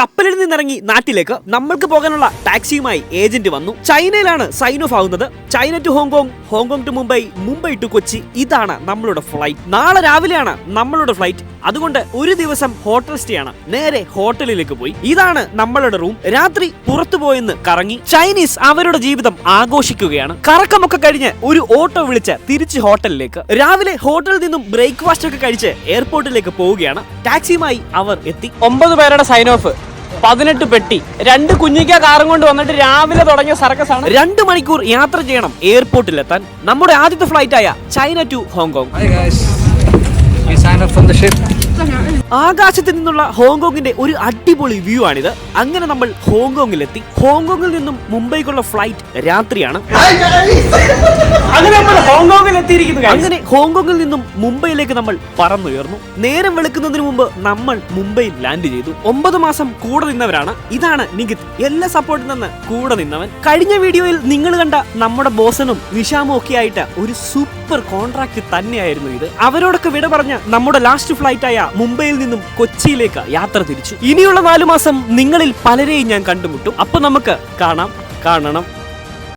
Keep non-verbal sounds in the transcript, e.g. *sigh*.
കപ്പലിൽ നിന്നിറങ്ങി നാട്ടിലേക്ക് നമ്മൾക്ക് പോകാനുള്ള ടാക്സിയുമായി ഏജന്റ് വന്നു. ചൈനയിലാണ് സൈൻ ഓഫ് ആവുന്നത്. China to Hong Kong Hong Kong to Mumbai Mumbai to Kochi ഇതാണ് നമ്മളുടെ ഫ്ലൈറ്റ് നാളെ രാവിലെയാണ് നമ്മളുടെ ഫ്ലൈറ്റ് അതുകൊണ്ട് ഒരു ദിവസം ഹോട്ടൽ സ്റ്റേ ആണ്. നേരെ ഹോട്ടലിലേക്ക് പോയി. ഇതാണ് നമ്മളുടെ റൂം രാത്രി പുറത്തു പോയെന്ന് കറങ്ങി ചൈനീസ് അവരുടെ ജീവിതം ആഘോഷിക്കുകയാണ്. കറക്കമൊക്കെ കഴിഞ്ഞ് ഒരു ഓട്ടോ വിളിച്ച് തിരിച്ച് ഹോട്ടലിലേക്ക് രാവിലെ ഹോട്ടലിൽ നിന്നും ബ്രേക്ക്ഫാസ്റ്റ് ഒക്കെ കഴിച്ച് എയർപോർട്ടിലേക്ക് പോവുകയാണ്. ടാക്സിയുമായി അവർ എത്തി. ഒമ്പത് പേരുടെ സൈൻ ഓഫ് പതിനെട്ട് പെട്ടി. രണ്ട് കുഞ്ഞിക്ക കാറും കൊണ്ട് വന്നിട്ട് രാവിലെ തുടങ്ങിയ സർക്കസ് ആണ്. രണ്ട് മണിക്കൂർ യാത്ര ചെയ്യണം എയർപോർട്ടിൽ എത്താൻ നമ്മുടെ ആദ്യത്തെ ഫ്ലൈറ്റ് ആയ ചൈന ടു ഹോങ്കോങ് ആകാശത്തിൽ. ആകാശത്ത് നിന്നുള്ള ഹോങ്കോങ്ങിന്റെ ഒരു അടിപൊളി വ്യൂ ആണിത്. അങ്ങനെ നമ്മൾ ഹോങ്കോങ്ങിലെത്തി ഹോങ്കോങ്ങിൽ നിന്നും മുംബൈക്കുള്ള ഫ്ലൈറ്റ് രാത്രിയാണ്. *laughs* അങ്ങനെ നമ്മൾ അങ്ങനെ ഹോങ്കോങ്ങിൽ നിന്നും മുംബൈയിലേക്ക് നമ്മൾ പറന്നുയർന്നു. നേരം വെളുക്കുന്നതിന് മുമ്പ് നമ്മൾ മുംബൈയിൽ ലാൻഡ് ചെയ്തു. ഒമ്പത് മാസം കൂടെ നിന്നവരാണ്. ഇതാണ് നികിത് എല്ലാ സപ്പോർട്ടിൽ നിന്ന് കൂടെ നിന്നവൻ. കഴിഞ്ഞ വീഡിയോയിൽ നിങ്ങൾ കണ്ട നമ്മുടെ ബോസനും നിഷാമും ഒക്കെ ആയിട്ട് ഒരു സൂപ്പർ കോൺട്രാക്ട് തന്നെയായിരുന്നു ഇത്. അവരോടൊക്കെ വിട പറഞ്ഞ നമ്മുടെ ലാസ്റ്റ് ഫ്ലൈറ്റ് ആയ മുംബൈയിൽ നിന്നും കൊച്ചിയിലേക്ക് യാത്ര തിരിച്ചു. ഇനിയുള്ള നാലു മാസം നിങ്ങളിൽ പലരെയും ഞാൻ കണ്ടുമുട്ടും. അപ്പൊ നമുക്ക് കാണാം കാണണം.